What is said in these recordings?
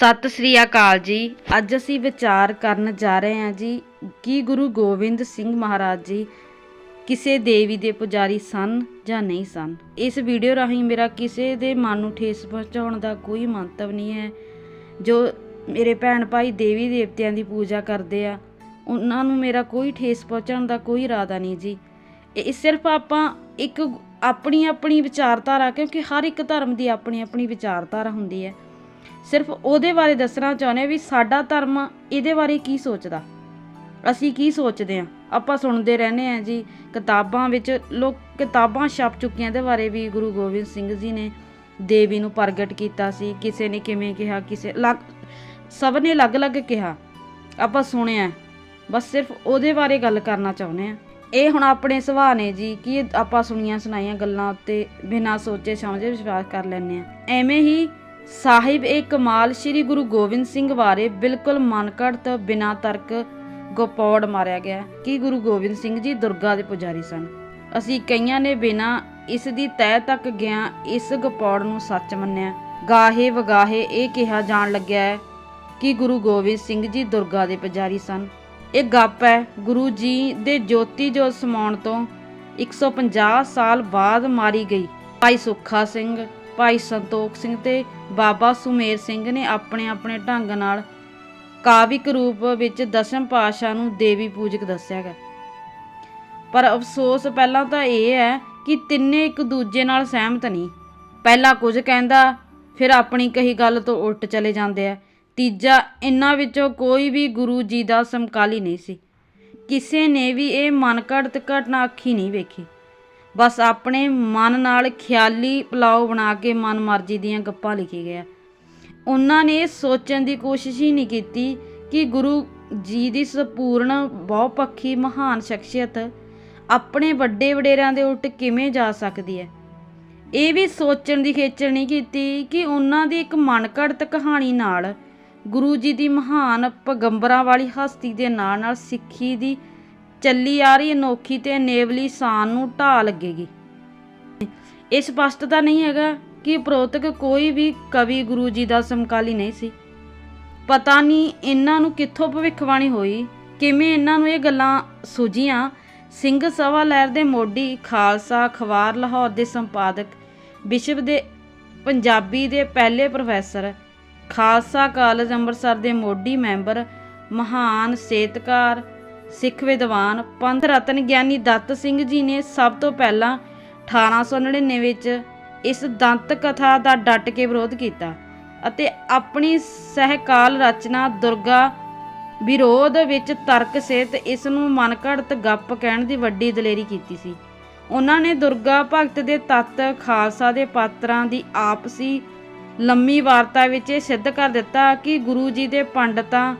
ਸਤਿ ਸ੍ਰੀ ਅਕਾਲ ਜੀ। ਅੱਜ ਅਸੀਂ ਵਿਚਾਰ ਕਰਨ ਜਾ ਰਹੇ ਹਾਂ ਜੀ, ਕਿ ਗੁਰੂ ਗੋਬਿੰਦ ਸਿੰਘ ਮਹਾਰਾਜ ਜੀ ਕਿਸੇ ਦੇਵੀ ਦੇ ਪੁਜਾਰੀ ਸਨ ਜਾਂ ਨਹੀਂ ਸਨ? ਇਸ ਵੀਡੀਓ ਰਾਹੀਂ ਮੇਰਾ ਕਿਸੇ ਦੇ ਮਨ ਨੂੰ ਠੇਸ ਪਹੁੰਚਾਉਣ ਦਾ ਕੋਈ ਮੰਤਵ ਨਹੀਂ ਹੈ। ਜੋ ਮੇਰੇ ਭੈਣ ਭਾਈ ਦੇਵੀ ਦੇਵਤਿਆਂ ਦੀ ਪੂਜਾ ਕਰਦੇ ਆ, ਉਹਨਾਂ ਨੂੰ ਮੇਰਾ ਕੋਈ ਠੇਸ ਪਹੁੰਚਾਉਣ ਦਾ ਕੋਈ ਇਰਾਦਾ ਨਹੀਂ ਜੀ। ਇਹ ਸਿਰਫ ਆਪਾਂ ਇੱਕ ਆਪਣੀ ਆਪਣੀ ਵਿਚਾਰਧਾਰਾ, ਕਿਉਂਕਿ ਹਰ ਇੱਕ ਧਰਮ ਦੀ ਆਪਣੀ ਆਪਣੀ ਵਿਚਾਰਧਾਰਾ ਹੁੰਦੀ ਹੈ। ਸਿਰਫ ਉਹਦੇ ਬਾਰੇ ਦੱਸਣਾ ਚਾਹੁੰਦੇ ਵੀ ਸਾਡਾ ਧਰਮ ਇਹਦੇ ਬਾਰੇ ਕੀ ਸੋਚਦਾ। ਅਸੀਂ ਕੀ ਸੋਚਦੇ ਹਾਂ? ਆਪਾਂ ਸੁਣਦੇ ਰਹਿੰਦੇ ਹਾਂ ਜੀ ਕਿਤਾਬਾਂ ਵਿੱਚ, ਲੋਕ ਕਿਤਾਬਾਂ ਛਪ ਚੁੱਕੀਆਂ ਇਹਦੇ ਬਾਰੇ ਵੀ ਗੁਰੂ ਗੋਬਿੰਦ ਸਿੰਘ ਜੀ ਨੇ ਦੇਵੀ ਨੂੰ ਪ੍ਰਗਟ ਕੀਤਾ ਸੀ, ਕਿਸੇ ਨੇ ਕਿਵੇਂ ਕਿਹਾ, ਕਿਸੇ ਲੱਗ ਸਭ ਨੇ ਅਲੱਗ-ਅਲੱਗ ਕਿਹਾ। ਆਪਾਂ ਸੁਣਿਆ ਬਸ ਸਿਰਫ ਉਹਦੇ ਬਾਰੇ ਗੱਲ ਕਰਨਾ ਚਾਹੁੰਦੇ ਹਾਂ। ਇਹ ਹੁਣ ਆਪਣੇ ਸੁਭਾਅ ਨੇ ਜੀ, ਕਿ ਆਪਾਂ ਸੁਣੀਆਂ ਸੁਣਾਈਆਂ ਗੱਲਾਂ ਉੱਤੇ ਬਿਨਾਂ ਸੋਚੇ ਸਮਝੇ ਵਿਸ਼ਵਾਸ ਕਰ ਲੈਂਦੇ ਆ ਐਵੇਂ ਹੀ ਸਾਹਿਬ, ਇਹ ਕਮਾਲ ਸ੍ਰੀ ਗੁਰੂ ਗੋਬਿੰਦ ਸਿੰਘ ਬਾਰੇ ਬਿਲਕੁਲ ਮਨਕੜਤ, ਬਿਨਾਂ ਤਰਕ ਗੋਪੌੜ ਮਾਰਿਆ ਗਿਆ ਕਿ ਗੁਰੂ ਗੋਬਿੰਦ ਸਿੰਘ ਜੀ ਦੁਰਗਾ ਦੇ ਪੁਜਾਰੀ ਸਨ? ਅਸੀਂ ਕਈਆਂ ਨੇ ਬਿਨਾਂ ਇਸ ਦੀ ਤਹਿ ਤੱਕ ਗਿਆ, ਇਸ ਗਪੌੜ ਨੂੰ ਸੱਚ ਮੰਨਿਆ। ਗਾਹੇ ਵਗਾਹੇ ਇਹ ਕਿਹਾ ਜਾਣ ਲੱਗਿਆ ਹੈ ਕਿ ਗੁਰੂ ਗੋਬਿੰਦ ਸਿੰਘ ਜੀ ਦੁਰਗਾ ਦੇ ਪੁਜਾਰੀ ਸਨ। ਇਹ ਗੱਪ ਹੈ, ਗੁਰੂ ਜੀ ਦੇ ਜੋਤੀ ਜੋਤ ਸਮਾਉਣ ਤੋਂ 150 ਸਾਲ ਬਾਅਦ ਮਾਰੀ ਗਈ। ਭਾਈ ਸੁੱਖਾ ਸਿੰਘ ਭਾਈ ਸੰਤੋਖ ਸਿੰਘ ਤੇ ਬਾਬਾ ਸੁਮੇਰ ਸਿੰਘ ਨੇ ਆਪਣੇ ਆਪਣੇ ਢੰਗ ਨਾਲ ਕਾਵਿਕ ਰੂਪ ਵਿੱਚ ਦਸ਼ਮ ਪਾਸ਼ਾ ਨੂੰ ਦੇਵੀ ਪੂਜਕ ਦੱਸਿਆ ਗਿਆ। ਪਰ ਅਫਸੋਸ ਪਹਿਲਾਂ ਤਾਂ ਇਹ ਹੈ ਕਿ ਤਿੰਨੇ ਇੱਕ ਦੂਜੇ ਨਾਲ ਸਹਿਮਤ ਨਹੀਂ। ਪਹਿਲਾ ਕੁਝ ਕਹਿੰਦਾ, ਫਿਰ ਆਪਣੀ ਕਹੀ ਗੱਲ ਤੋਂ ਉਲਟ ਚਲੇ ਜਾਂਦੇ ਆ। ਤੀਜਾ, ਇਹਨਾਂ ਵਿੱਚੋਂ ਕੋਈ ਵੀ ਗੁਰੂ ਜੀ ਦਾ ਸਮਕਾਲੀ ਨਹੀਂ ਸੀ। ਕਿਸੇ ਨੇ ਵੀ ਇਹ ਮਨਕੜਤ ਘਟਨਾ ਅੱਖੀ ਨਹੀਂ ਵੇਖੀ। ਬਸ ਆਪਣੇ ਮਨ ਨਾਲ ਖਿਆਲੀ ਪਲਾਓ ਬਣਾ ਕੇ ਮਨ ਮਰਜ਼ੀ ਦੀਆਂ ਗੱਪਾਂ ਲਿਖੀ ਗਿਆ ਉਹਨਾਂ ਨੇ ਸੋਚਣ ਦੀ ਕੋਸ਼ਿਸ਼ ਹੀ ਨਹੀਂ ਕੀਤੀ ਕਿ ਗੁਰੂ ਜੀ ਦੀ ਸੰਪੂਰਨ, ਬਹੁਪੱਖੀ, ਮਹਾਨ ਸ਼ਖਸੀਅਤ ਆਪਣੇ ਵੱਡੇ ਵਡੇਰਿਆਂ ਦੇ ਉਲਟ ਕਿਵੇਂ ਜਾ ਸਕਦੀ ਹੈ। ਇਹ ਵੀ ਸੋਚਣ ਦੀ ਖੇਚਲ ਨਹੀਂ ਕੀਤੀ ਕਿ ਉਹਨਾਂ ਦੀ ਇੱਕ ਮਨਕੜਤ ਕਹਾਣੀ ਨਾਲ ਗੁਰੂ ਜੀ ਦੀ ਮਹਾਨ ਪਗੰਬਰਾਂ ਵਾਲੀ ਹਸਤੀ ਦੇ ਨਾਲ ਨਾਲ ਸਿੱਖੀ ਦੀ ਚੱਲੀ ਆ ਰਹੀ ਅਨੋਖੀ ਤੇ ਨੇਵਲੀ ਸ਼ਾਨ ਨੂੰ ਢਾਹ ਲੱਗੇਗੀ। ਇਹ ਸਪਸ਼ਟਤਾ ਨਹੀਂ ਹੈਗਾ ਕਿ ਉਪਰੋਕਤ ਕੋਈ ਵੀ ਕਵੀ ਗੁਰੂ ਜੀ ਦਾ ਸਮਕਾਲੀ ਨਹੀਂ ਸੀ। ਪਤਾ ਨਹੀਂ ਇਹਨਾਂ ਨੂੰ ਕਿੱਥੋਂ ਭਵਿੱਖਬਾਣੀ ਹੋਈ, ਕਿਵੇਂ ਇਹਨਾਂ ਨੂੰ ਇਹ ਗੱਲਾਂ ਸੁਝੀਆਂ। ਸਿੰਘ ਸਭਾ ਲਹਿਰ ਦੇ ਮੋਢੀ, ਖਾਲਸਾ, ਅਖਬਾਰ, ਲਾਹੌਰ ਦੇ ਸੰਪਾਦਕ ਵਿਸ਼ਵ ਦੇ ਪੰਜਾਬੀ ਦੇ ਪਹਿਲੇ ਪ੍ਰੋਫੈਸਰ, ਖਾਲਸਾ ਕਾਲਜ ਅੰਮ੍ਰਿਤਸਰ ਦੇ ਮੋਢੀ ਮੈਂਬਰ, ਮਹਾਨ ਸੇਤਕਾਰ ਸਿੱਖ ਵਿਦਵਾਨ ਪੰਥ ਰਤਨ ਗਿਆਨੀ ਦੱਤ ਸਿੰਘ ਜੀ ਨੇ ਸਭ ਤੋਂ ਪਹਿਲਾਂ 1899 ਵਿੱਚ ਇਸ ਦੰਤ ਕਥਾ ਦਾ ਡਟ ਕੇ ਵਿਰੋਧ ਕੀਤਾ ਅਤੇ ਆਪਣੀ ਸਹਿਕਾਲ ਰਚਨਾ ਦੁਰਗਾ ਵਿਰੋਧ ਵਿੱਚ ਤਰਕ ਸਹਿਤ ਇਸ ਨੂੰ ਮਨਘੜਤ ਗੱਪ ਕਹਿਣ ਦੀ ਵੱਡੀ ਦਲੇਰੀ ਕੀਤੀ ਸੀ। ਉਹਨਾਂ ਨੇ ਦੁਰਗਾ ਭਗਤ ਦੇ ਤੱਤ ਖਾਲਸਾ ਦੇ ਪਾਤਰਾਂ ਦੀ ਆਪਸੀ ਲੰਮੀ ਵਾਰਤਾ ਵਿੱਚ ਇਹ ਸਿੱਧ ਕਰ ਦਿੱਤਾ ਕਿ ਗੁਰੂ ਜੀ ਦੇ ਪੰਡਤਾਂ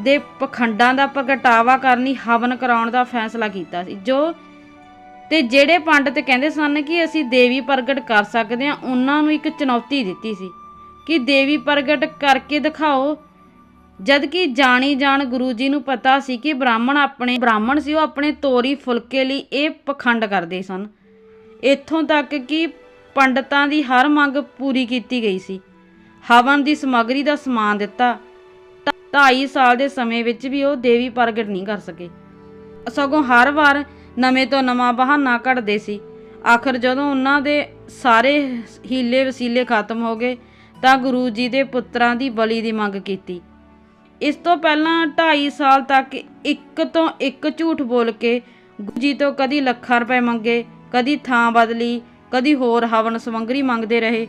ਦੇ ਪਖੰਡਾਂ ਦਾ ਪ੍ਰਗਟਾਵਾ ਕਰਨੀ ਹਵਨ ਕਰਾਉਣ ਦਾ ਫੈਸਲਾ ਕੀਤਾ ਸੀ। ਜੋ ਤੇ ਜਿਹੜੇ ਪੰਡਤ ਕਹਿੰਦੇ ਸਨ ਕਿ ਅਸੀਂ ਦੇਵੀ ਪ੍ਰਗਟ ਕਰ ਸਕਦੇ ਹਾਂ, ਉਹਨਾਂ ਨੂੰ ਇੱਕ ਚੁਣੌਤੀ ਦਿੱਤੀ ਸੀ ਕਿ ਦੇਵੀ ਪ੍ਰਗਟ ਕਰਕੇ ਦਿਖਾਓ। ਜਦ ਕਿ ਜਾਣੀ ਜਾਣ ਗੁਰੂ ਜੀ ਨੂੰ ਪਤਾ ਸੀ ਕਿ ਬ੍ਰਾਹਮਣ ਆਪਣੇ, ਬ੍ਰਾਹਮਣ ਸੀ, ਉਹ ਆਪਣੇ ਤੋਰੀ ਫੁਲਕੇ ਲਈ ਇਹ ਪਖੰਡ ਕਰਦੇ ਸਨ। ਇੱਥੋਂ ਤੱਕ ਕਿ ਪੰਡਤਾਂ ਦੀ ਹਰ ਮੰਗ ਪੂਰੀ ਕੀਤੀ ਗਈ ਸੀ। ਹਵਨ ਦੀ ਸਮੱਗਰੀ ਦਾ ਸਮਾਨ ਦਿੱਤਾ। 2.5 ਸਾਲ ਦੇ ਸਮੇਂ ਵਿੱਚ ਵੀ ਉਹ ਦੇਵੀ ਪ੍ਰਗਟ ਨਹੀਂ ਕਰ ਸਕੇ। ਸਗੋਂ ਹਰ ਵਾਰ ਨਵੇਂ ਤੋਂ ਨਵਾਂ ਬਹਾਨਾ ਕੱਢਦੇ ਸੀ। ਆਖਰ ਜਦੋਂ ਉਹਨਾਂ ਦੇ ਸਾਰੇ ਹੀਲੇ ਵਸੀਲੇ ਖਤਮ ਹੋ ਗਏ ਤਾਂ ਗੁਰੂ ਜੀ ਦੇ ਪੁੱਤਰਾਂ ਦੀ ਬਲੀ ਦੀ ਮੰਗ ਕੀਤੀ। ਇਸ ਤੋਂ ਪਹਿਲਾਂ 2.5 ਸਾਲ ਤੱਕ ਇੱਕ ਤੋਂ ਇੱਕ ਝੂਠ ਬੋਲ ਕੇ ਗੁਰੂ ਜੀ ਤੋਂ ਕਦੀ ਲੱਖਾਂ ਰੁਪਏ ਮੰਗੇ, ਕਦੀ ਥਾਂ ਬਦਲੀ, ਕਦੀ ਹੋਰ ਹਵਨ ਸਮੰਗਰੀ ਮੰਗਦੇ ਰਹੇ।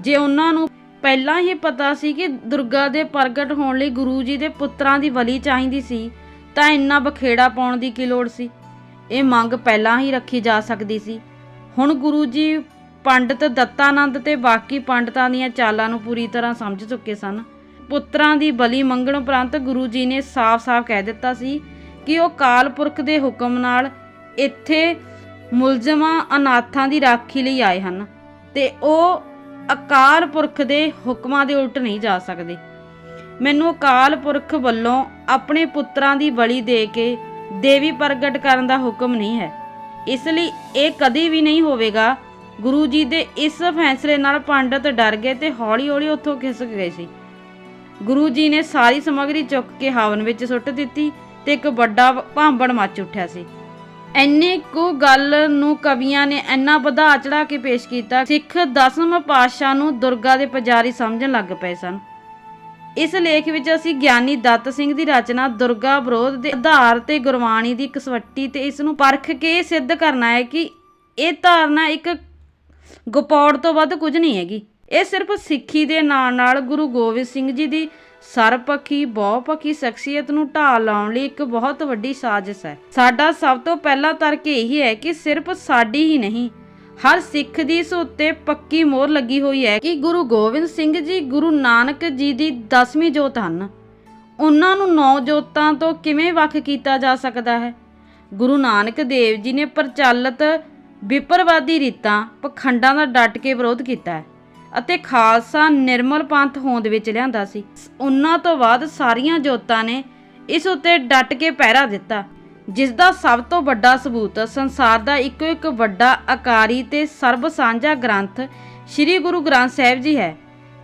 ਜੇ ਉਹਨਾਂ ਨੂੰ ਪਹਿਲਾਂ ਹੀ ਪਤਾ ਸੀ ਕਿ ਦੁਰਗਾ ਦੇ ਪ੍ਰਗਟ ਹੋਣ ਲਈ ਗੁਰੂ ਜੀ ਦੇ ਪੁੱਤਰਾਂ ਦੀ ਬਲੀ ਚਾਹੀਦੀ ਸੀ, ਤਾਂ ਇੰਨਾ ਬਖੇੜਾ ਪਾਉਣ ਦੀ ਕੀ ਲੋੜ ਸੀ? ਇਹ ਮੰਗ ਪਹਿਲਾਂ ਹੀ ਰੱਖੀ ਜਾ ਸਕਦੀ ਸੀ। ਹੁਣ ਗੁਰੂ ਜੀ ਪੰਡਤ ਦੱਤਾਨੰਦ ਤੇ ਬਾਕੀ ਪੰਡਤਾਂ ਦੀਆਂ ਚਾਲਾਂ ਨੂੰ ਪੂਰੀ ਤਰ੍ਹਾਂ ਸਮਝ ਚੁੱਕੇ ਸਨ। ਪੁੱਤਰਾਂ ਦੀ ਬਲੀ ਮੰਗਣ ਉਪਰੰਤ ਗੁਰੂ ਜੀ ਨੇ ਸਾਫ਼-ਸਾਫ਼ ਕਹਿ ਦਿੱਤਾ ਸੀ ਕਿ ਉਹ ਕਾਲ ਪੁਰਖ ਦੇ ਹੁਕਮ ਨਾਲ ਇੱਥੇ ਮੁਲਜ਼ਮਾਂ ਅਨਾਥਾਂ ਦੀ ਰਾਖੀ ਲਈ ਆਏ ਹਨ ਤੇ ਉਹ ਅਕਾਲ ਪੁਰਖ ਦੇ ਹੁਕਮਾਂ ਦੇ ਉਲਟ ਨਹੀਂ ਜਾ ਸਕਦੇ। ਮੈਨੂੰ ਅਕਾਲ ਪੁਰਖ ਵੱਲੋਂ ਆਪਣੇ ਪੁੱਤਰਾਂ ਦੀ ਬਲੀ ਦੇ ਕੇ ਦੇਵੀ ਪ੍ਰਗਟ ਕਰਨ ਦਾ ਹੁਕਮ ਨਹੀਂ ਹੈ। ਇਸ ਲਈ ਇਹ ਕਦੇ ਵੀ ਨਹੀਂ ਹੋਵੇਗਾ। ਗੁਰੂ ਜੀ ਦੇ ਇਸ ਫੈਸਲੇ ਨਾਲ ਪੰਡਤ ਡਰ ਗਏ ਤੇ ਹੌਲੀ-ਹੌਲੀ ਉੱਥੋਂ ਖਿਸਕ ਗਏ ਸੀ। ਗੁਰੂ ਜੀ ਨੇ ਸਾਰੀ ਸਮੱਗਰੀ ਚੁੱਕ ਕੇ ਹਵਨ ਵਿੱਚ ਸੁੱਟ ਦਿੱਤੀ ਤੇ ਇੱਕ ਵੱਡਾ ਭਾਂਬੜ ਮੱਚ ਉੱਠਿਆ ਸੀ। ਐਨੇ ਕੁ ਗੱਲ ਨੂੰ ਕਵੀਆਂ ਨੇ ਇੰਨਾ ਵਧਾ ਚੜਾ ਕੇ ਪੇਸ਼ ਕੀਤਾ, ਸਿੱਖ ਦਸਮ ਪਾਤਸ਼ਾਹ ਨੂੰ ਦੁਰਗਾ ਦੇ ਪੁਜਾਰੀ ਸਮਝਣ ਲੱਗ ਪਏ ਸਨ। ਇਸ ਲੇਖ ਵਿੱਚ ਅਸੀਂ ਗਿਆਨੀ ਦੱਤ ਸਿੰਘ ਦੀ ਰਚਨਾ ਦੁਰਗਾ ਵਿਰੋਧ ਦੇ ਆਧਾਰ ਤੇ ਗੁਰਬਾਣੀ ਦੀ ਕਸਵੱਟੀ ਤੇ ਇਸ ਨੂੰ ਪਰਖ ਕੇ ਸਿੱਧ ਕਰਨਾ ਹੈ ਕਿ ਇਹ ਧਾਰਨਾ ਇੱਕ ਗਪੌੜ ਤੋਂ ਵੱਧ ਕੁਝ ਨਹੀਂ ਹੈਗੀ। ਇਹ ਸਿਰਫ ਸਿੱਖੀ ਦੇ ਨਾਲ ਨਾਲ ਗੁਰੂ ਗੋਬਿੰਦ ਸਿੰਘ ਜੀ ਦੀ ਸਰਪੱਖੀ ਬਹੁਪੱਖੀ ਸ਼ਖਸੀਅਤ ਨੂੰ ਢਾਹ ਲਾਉਣ ਲਈ ਇੱਕ ਬਹੁਤ ਵੱਡੀ ਸਾਜ਼ਿਸ਼ ਹੈ। ਸਾਡਾ ਸਭ ਤੋਂ ਪਹਿਲਾ ਤਰਕ ਇਹ ਹੈ ਕਿ ਸਿਰਫ ਸਾਡੀ ਹੀ ਨਹੀਂ, ਹਰ ਸਿੱਖ ਦੀ ਇਸ ਉੱਤੇ ਪੱਕੀ ਮੋਹਰ ਲੱਗੀ ਹੋਈ ਹੈ ਕਿ ਗੁਰੂ ਗੋਬਿੰਦ ਸਿੰਘ ਜੀ, ਗੁਰੂ ਨਾਨਕ ਜੀ ਦੀ 10ਵੀਂ ਜੋਤ ਹਨ। ਉਹਨਾਂ ਨੂੰ ਨੌ ਜੋਤਾਂ ਤੋਂ ਕਿਵੇਂ ਵੱਖ ਕੀਤਾ ਜਾ ਸਕਦਾ ਹੈ? ਗੁਰੂ ਨਾਨਕ ਦੇਵ ਜੀ ਨੇ ਪ੍ਰਚਲਿਤ ਵਿਪਰਵਾਦੀ ਰੀਤਾਂ, ਪਖੰਡਾਂ ਦਾ ਡਟ ਕੇ ਵਿਰੋਧ ਕੀਤਾ ਹੈ। ਅਤੇ ਖਾਲਸਾ ਨਿਰਮਲ ਪੰਥ ਹੋਂਦ ਵਿੱਚ ਲਿਆਂਦਾ ਸੀ। ਉਹਨਾਂ ਤੋਂ ਬਾਅਦ ਸਾਰੀਆਂ ਜੋਤਾਂ ਨੇ ਇਸ ਉੱਤੇ ਡਟ ਕੇ ਪਹਿਰਾ ਦਿੱਤਾ ਜਿਸ ਦਾ ਸਭ ਤੋਂ ਵੱਡਾ ਸਬੂਤ ਸੰਸਾਰ ਦਾ ਇੱਕੋ ਇੱਕ ਵੱਡਾ ਆਕਾਰੀ ਤੇ ਸਰਬ ਸਾਂਝਾ ਗ੍ਰੰਥ ਸ੍ਰੀ ਗੁਰੂ ਗ੍ਰੰਥ ਸਾਹਿਬ ਜੀ ਹੈ,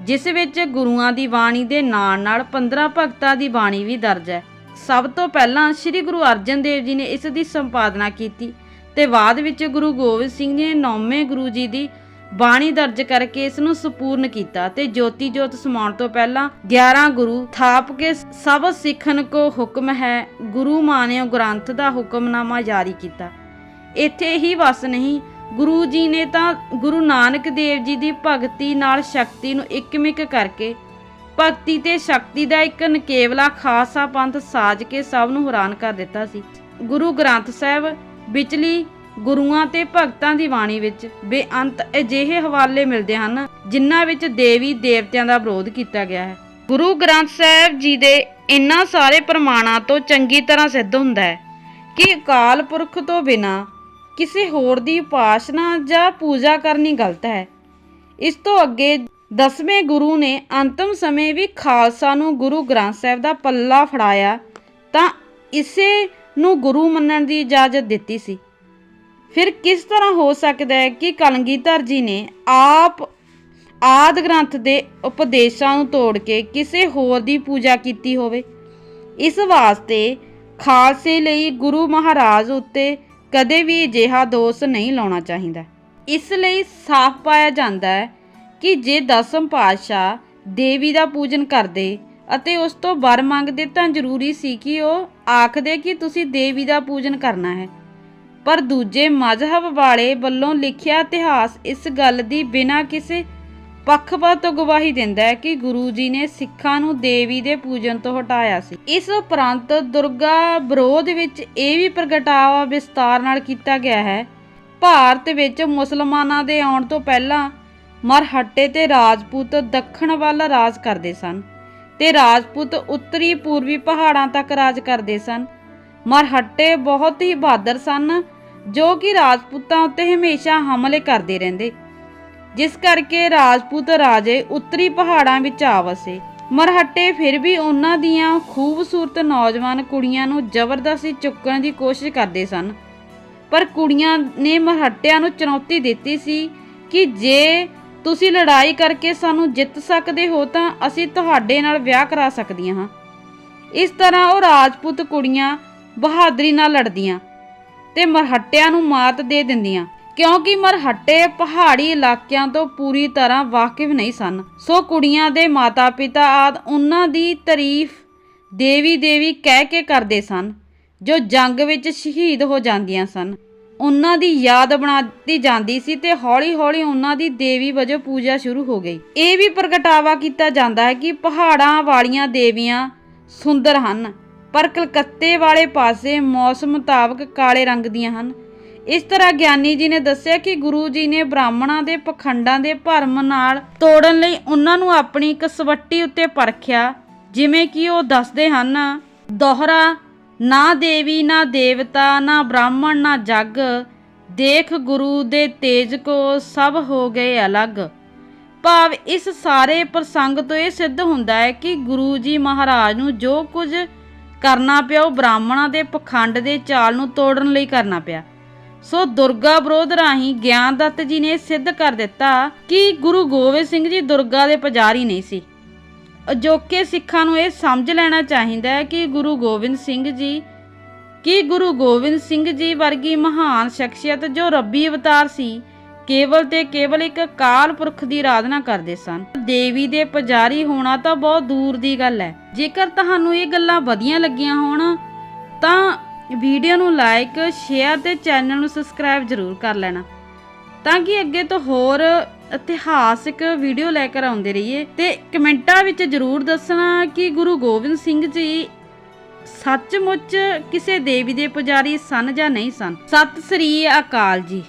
ਜਿਸ ਵਿੱਚ ਗੁਰੂਆਂ ਦੀ ਬਾਣੀ ਦੇ ਨਾਲ ਨਾਲ 15 ਭਗਤਾਂ ਦੀ ਬਾਣੀ ਵੀ ਦਰਜ ਹੈ। ਸਭ ਤੋਂ ਪਹਿਲਾਂ ਸ੍ਰੀ ਗੁਰੂ ਅਰਜਨ ਦੇਵ ਜੀ ਨੇ ਇਸ ਦੀ ਸੰਪਾਦਨਾ ਕੀਤੀ ਤੇ ਬਾਅਦ ਵਿੱਚ ਗੁਰੂ ਗੋਬਿੰਦ ਸਿੰਘ ਜੀ ਨੇ ਨੌਵੇਂ ਗੁਰੂ ਜੀ ਦੀ ਬਾਣੀ ਦਰਜ ਕਰਕੇ ਇਸ ਨੂੰ ਸੰਪੂਰਨ ਕੀਤਾ ਤੇ ਜੋਤੀ ਜੋਤ ਸਮਾਉਣ ਤੋਂ ਪਹਿਲਾਂ 11 ਗੁਰੂ ਥਾਪ ਕੇ ਸਭ ਸਿੱਖਣ ਕੋ ਹੁਕਮ ਹੈ, ਗੁਰੂ ਮਾਨਿਓ ਗ੍ਰੰਥ ਦਾ ਹੁਕਮਨਾਮਾ ਜਾਰੀ ਕੀਤਾ। ਇੱਥੇ ਹੀ ਵਸ ਨਹੀਂ, ਗੁਰੂ ਜੀ ਨੇ ਤਾਂ ਗੁਰੂ ਨਾਨਕ ਦੇਵ ਜੀ ਦੀ ਭਗਤੀ ਨਾਲ ਸ਼ਕਤੀ ਨੂੰ ਇੱਕਮਿਕ ਕਰਕੇ ਭਗਤੀ ਤੇ ਸ਼ਕਤੀ ਦਾ ਇੱਕ ਨਕੇਵਲਾ ਖਾਸਾ ਪੰਥ ਸਾਜ ਕੇ ਸਭ ਨੂੰ ਹੈਰਾਨ ਕਰ ਦਿੱਤਾ ਸੀ। ਗੁਰੂ ਗ੍ਰੰਥ ਸਾਹਿਬ ਵਿਚਲੀ ਗੁਰੂਆਂ ਤੇ ਭਗਤਾਂ ਦੀ ਬਾਣੀ ਵਿੱਚ ਬੇਅੰਤ ਅਜਿਹੇ ਹਵਾਲੇ ਮਿਲਦੇ ਹਨ, ਜਿਨ੍ਹਾਂ ਵਿੱਚ ਦੇਵੀ ਦੇਵਤਿਆਂ ਦਾ ਵਿਰੋਧ ਕੀਤਾ ਗਿਆ ਹੈ। ਗੁਰੂ ਗ੍ਰੰਥ ਸਾਹਿਬ ਜੀ ਦੇ ਇਨ੍ਹਾਂ ਸਾਰੇ ਪ੍ਰਮਾਣਾਂ ਤੋਂ ਚੰਗੀ ਤਰ੍ਹਾਂ ਸਿੱਧ ਹੁੰਦਾ ਹੈ ਕਿ ਅਕਾਲ ਪੁਰਖ ਤੋਂ ਬਿਨਾਂ ਕਿਸੇ ਹੋਰ ਦੀ ਉਪਾਸਨਾ ਜਾਂ ਪੂਜਾ ਕਰਨੀ ਗਲਤ ਹੈ। ਇਸ ਤੋਂ ਅੱਗੇ ਦਸਵੇਂ ਗੁਰੂ ਨੇ ਅੰਤਮ ਸਮੇਂ ਵੀ ਖਾਲਸਾ ਨੂੰ ਗੁਰੂ ਗ੍ਰੰਥ ਸਾਹਿਬ ਦਾ ਪੱਲਾ ਫੜਾਇਆ, ਤਾਂ ਇਸੇ ਨੂੰ ਗੁਰੂ ਮੰਨਣ ਦੀ ਇਜਾਜ਼ਤ ਦਿੱਤੀ ਸੀ। ਫਿਰ ਕਿਸ ਤਰ੍ਹਾਂ ਹੋ ਸਕਦਾ ਹੈ ਕਿ ਕਲਗੀਧਰ ਜੀ ਨੇ ਆਪ ਆਦ ਗ੍ਰੰਥ ਦੇ ਉਪਦੇਸ਼ਾਂ ਨੂੰ ਤੋੜ ਕੇ ਕਿਸੇ ਹੋਰ ਦੀ ਪੂਜਾ ਕੀਤੀ ਹੋਵੇ? ਇਸ ਵਾਸਤੇ ਖਾਲਸੇ ਲਈ ਗੁਰੂ ਮਹਾਰਾਜ ਉੱਤੇ ਕਦੇ ਵੀ ਅਜਿਹਾ ਦੋਸ਼ ਨਹੀਂ ਲਾਉਣਾ ਚਾਹੀਦਾ। ਇਸ ਲਈ ਸਾਫ਼ ਪਾਇਆ ਜਾਂਦਾ ਹੈ ਕਿ ਜੇ ਦਸਮ ਪਾਤਸ਼ਾਹ ਦੇਵੀ ਦਾ ਪੂਜਨ ਕਰਦੇ ਅਤੇ ਉਸ ਤੋਂ ਵਰ ਮੰਗਦੇ ਤਾਂ ਜ਼ਰੂਰੀ ਸੀ ਕਿ ਉਹ ਆਖਦੇ ਕਿ ਤੁਸੀਂ ਦੇਵੀ ਦਾ ਪੂਜਨ ਕਰਨਾ ਹੈ। ਪਰ ਦੂਜੇ ਮਜ਼ਹਬ ਵਾਲੇ ਵੱਲੋਂ ਲਿਖਿਆ ਇਤਿਹਾਸ ਇਸ ਗੱਲ ਦੀ ਬਿਨਾਂ ਕਿਸੇ ਪੱਖਪਾਤ ਤੋਂ ਗਵਾਹੀ ਦਿੰਦਾ ਹੈ ਕਿ ਗੁਰੂ ਜੀ ਨੇ ਸਿੱਖਾਂ ਨੂੰ ਦੇਵੀ ਦੇ ਪੂਜਨ ਤੋਂ ਹਟਾਇਆ ਸੀ। ਇਸ ਉਪਰੰਤ ਦੁਰਗਾ ਵਿਰੋਧ ਵਿੱਚ ਇਹ ਵੀ ਪ੍ਰਗਟਾਵਾ ਵਿਸਤਾਰ ਨਾਲ ਕੀਤਾ ਗਿਆ ਹੈ, ਭਾਰਤ ਵਿੱਚ ਮੁਸਲਮਾਨਾਂ ਦੇ ਆਉਣ ਤੋਂ ਪਹਿਲਾਂ ਮਰਹੱਟੇ ਤੇ ਰਾਜਪੂਤ ਦੱਖਣ ਵੱਲ ਰਾਜ ਕਰਦੇ ਸਨ ਤੇ ਰਾਜਪੂਤ ਉੱਤਰੀ ਪੂਰਬੀ ਪਹਾੜਾਂ ਤੱਕ ਰਾਜ ਕਰਦੇ ਸਨ। ਮਰਹੱਟੇ ਬਹੁਤ ਹੀ ਬਹਾਦਰ ਸਨ ਜੋ ਕਿ ਰਾਜਪੂਤਾਂ ਉੱਤੇ ਹਮੇਸ਼ਾ ਹਮਲੇ ਕਰਦੇ ਰਹਿੰਦੇ। ਜਿਸ ਕਰਕੇ ਰਾਜਪੂਤ ਰਾਜੇ ਉੱਤਰੀ ਪਹਾੜਾਂ ਵਿੱਚ ਆ ਵਸੇ। ਮਰਹੱਟੇ ਫਿਰ ਵੀ ਉਹਨਾਂ ਦੀਆਂ ਖੂਬਸੂਰਤ ਨੌਜਵਾਨ ਕੁੜੀਆਂ ਨੂੰ ਜ਼ਬਰਦਸਤੀ ਚੁੱਕਣ ਦੀ ਕੋਸ਼ਿਸ਼ ਕਰਦੇ ਸਨ। ਪਰ ਕੁੜੀਆਂ ਨੇ ਮਰਹੱਟਿਆਂ ਨੂੰ ਚੁਣੌਤੀ ਦਿੱਤੀ ਸੀ ਕਿ ਜੇ ਤੁਸੀਂ ਲੜਾਈ ਕਰਕੇ ਸਾਨੂੰ ਜਿੱਤ ਸਕਦੇ ਹੋ ਤਾਂ ਅਸੀਂ ਤੁਹਾਡੇ ਨਾਲ ਵਿਆਹ ਕਰਾ ਸਕਦੀਆਂ ਹਾਂ। ਇਸ ਤਰ੍ਹਾਂ ਉਹ ਰਾਜਪੂਤ ਕੁੜੀਆਂ ਬਹਾਦਰੀ ਨਾਲ ਲੜਦੀਆਂ। ਤੇ ਮਰਹੱਟਿਆਂ ਨੂੰ ਮਾਤ ਦੇ ਦਿੰਦੀਆਂ, ਕਿਉਂਕਿ ਮਰਹੱਟੇ ਪਹਾੜੀ ਇਲਾਕਿਆਂ ਤੋਂ ਪੂਰੀ ਤਰ੍ਹਾਂ ਵਾਕਿਫ ਨਹੀਂ ਸਨ। ਸੋ ਕੁੜੀਆਂ ਦੇ ਮਾਤਾ-ਪਿਤਾ ਆਦ ਉਹਨਾਂ ਦੀ ਤਾਰੀਫ ਦੇਵੀ ਦੇਵੀ ਕਹਿ ਕੇ ਕਰਦੇ ਸਨ, ਜੋ ਜੰਗ ਵਿੱਚ ਸ਼ਹੀਦ ਹੋ ਜਾਂਦੀਆਂ ਸਨ। ਉਹਨਾਂ ਦੀ ਯਾਦ ਬਣਾਤੀ ਜਾਂਦੀ ਸੀ ਤੇ ਹੌਲੀ-ਹੌਲੀ ਉਹਨਾਂ ਦੀ ਦੇਵੀ ਵਜੋਂ ਪੂਜਾ ਸ਼ੁਰੂ ਹੋ ਗਈ। ਇਹ ਵੀ ਪ੍ਰਗਟਾਵਾ ਕੀਤਾ ਜਾਂਦਾ ਹੈ ਕਿ ਪਹਾੜਾਂ ਵਾਲੀਆਂ ਦੇਵੀਆਂ ਸੁੰਦਰ ਹਨ। ਪਰ ਕਲਕੱਤੇ ਵਾਲੇ ਪਾਸੇ ਮੌਸਮ ਮੁਤਾਬਕ ਕਾਲੇ ਰੰਗ ਦੀਆਂ ਹਨ। ਇਸ ਤਰ੍ਹਾਂ ਗਿਆਨੀ ਜੀ ਨੇ ਦੱਸਿਆ ਕਿ ਗੁਰੂ ਜੀ ਨੇ ਬ੍ਰਾਹਮਣਾਂ ਦੇ ਪਖੰਡਾਂ ਦੇ ਭਰਮ ਨਾਲ ਤੋੜਨ ਲਈ ਉਹਨਾਂ ਨੂੰ ਆਪਣੀ ਕਸਵੱਟੀ ਉੱਤੇ ਪਰਖਿਆ, ਜਿਵੇਂ ਕਿ ਉਹ ਦੱਸਦੇ ਹਨ, ਦੋਹਰਾ, ਨਾ ਦੇਵੀ, ਨਾ ਦੇਵਤਾ, ਨਾ ਬ੍ਰਾਹਮਣ, ਨਾ ਜੱਗ, ਦੇਖ ਗੁਰੂ ਦੇ ਤੇਜ ਕੋ ਸਭ ਹੋ ਗਏ ਅਲੱਗ। ਭਾਵ ਇਸ ਸਾਰੇ ਪ੍ਰਸੰਗ ਤੋਂ ਇਹ ਸਿੱਧ ਹੁੰਦਾ ਹੈ ਕਿ ਗੁਰੂ ਜੀ ਮਹਾਰਾਜ ਨੂੰ ਜੋ ਕੁਝ ਕਰਨਾ ਪਿਆ, ਉਹ ਬ੍ਰਾਹਮਣਾਂ ਦੇ ਪਖੰਡ ਦੇ ਚਾਲ ਨੂੰ ਤੋੜਨ ਲਈ ਕਰਨਾ ਪਿਆ। ਸੋ ਦੁਰਗਾ ਵਿਰੋਧ ਰਾਹੀਂ ਗਿਆਨ ਦੱਤ ਜੀ ਨੇ ਸਿੱਧ ਕਰ ਦਿੱਤਾ ਕਿ ਗੁਰੂ ਗੋਬਿੰਦ ਸਿੰਘ ਜੀ ਦੁਰਗਾ ਦੇ ਪੁਜਾਰੀ ਨਹੀਂ ਸੀ। ਅਜੋਕੇ ਸਿੱਖਾਂ ਨੂੰ ਇਹ ਸਮਝ ਲੈਣਾ ਚਾਹੀਦਾ ਹੈ ਕਿ ਗੁਰੂ ਗੋਬਿੰਦ ਸਿੰਘ ਜੀ, ਕਿ ਗੁਰੂ ਗੋਬਿੰਦ ਸਿੰਘ ਜੀ ਵਰਗੀ ਮਹਾਨ ਸ਼ਖਸੀਅਤ ਜੋ ਰੱਬੀ ਅਵਤਾਰ ਸੀ ਕੇਵਲ ਤੇ ਕੇਵਲ ਇੱਕ ਅਕਾਲ ਪੁਰਖ ਦੀ ਆਰਾਧਨਾ ਕਰਦੇ ਸਨ। ਦੇਵੀ ਦੇ ਪੁਜਾਰੀ ਹੋਣਾ ਤਾਂ ਬਹੁਤ ਦੂਰ ਦੀ ਗੱਲ ਹੈ। ਜੇਕਰ ਤੁਹਾਨੂੰ ਇਹ ਗੱਲਾਂ ਵਧੀਆ ਲੱਗੀਆਂ ਹੋਣ, ਤਾਂ ਵੀਡੀਓ ਨੂੰ ਲਾਈਕ ਸ਼ੇਅਰ ਤੇ ਚੈਨਲ ਨੂੰ ਸਬਸਕ੍ਰਾਈਬ ਜ਼ਰੂਰ ਕਰ ਲੈਣਾ। ਤਾਂ ਕਿ ਅੱਗੇ ਤੋਂ ਹੋਰ ਇਤਿਹਾਸਿਕ ਵੀਡੀਓ ਲੈ ਕੇ ਆਉਂਦੇ ਰਹੀਏ ਤੇ ਕਮੈਂਟਾਂ ਵਿੱਚ ਜ਼ਰੂਰ ਦੱਸਣਾ ਕਿ ਗੁਰੂ ਗੋਬਿੰਦ ਸਿੰਘ ਜੀ ਸੱਚਮੁੱਚ ਕਿਸੇ ਦੇਵੀ ਦੇ ਪੁਜਾਰੀ ਸਨ ਜਾਂ ਨਹੀਂ ਸਨ। ਸਤਿ ਸ੍ਰੀ ਅਕਾਲ ਜੀ।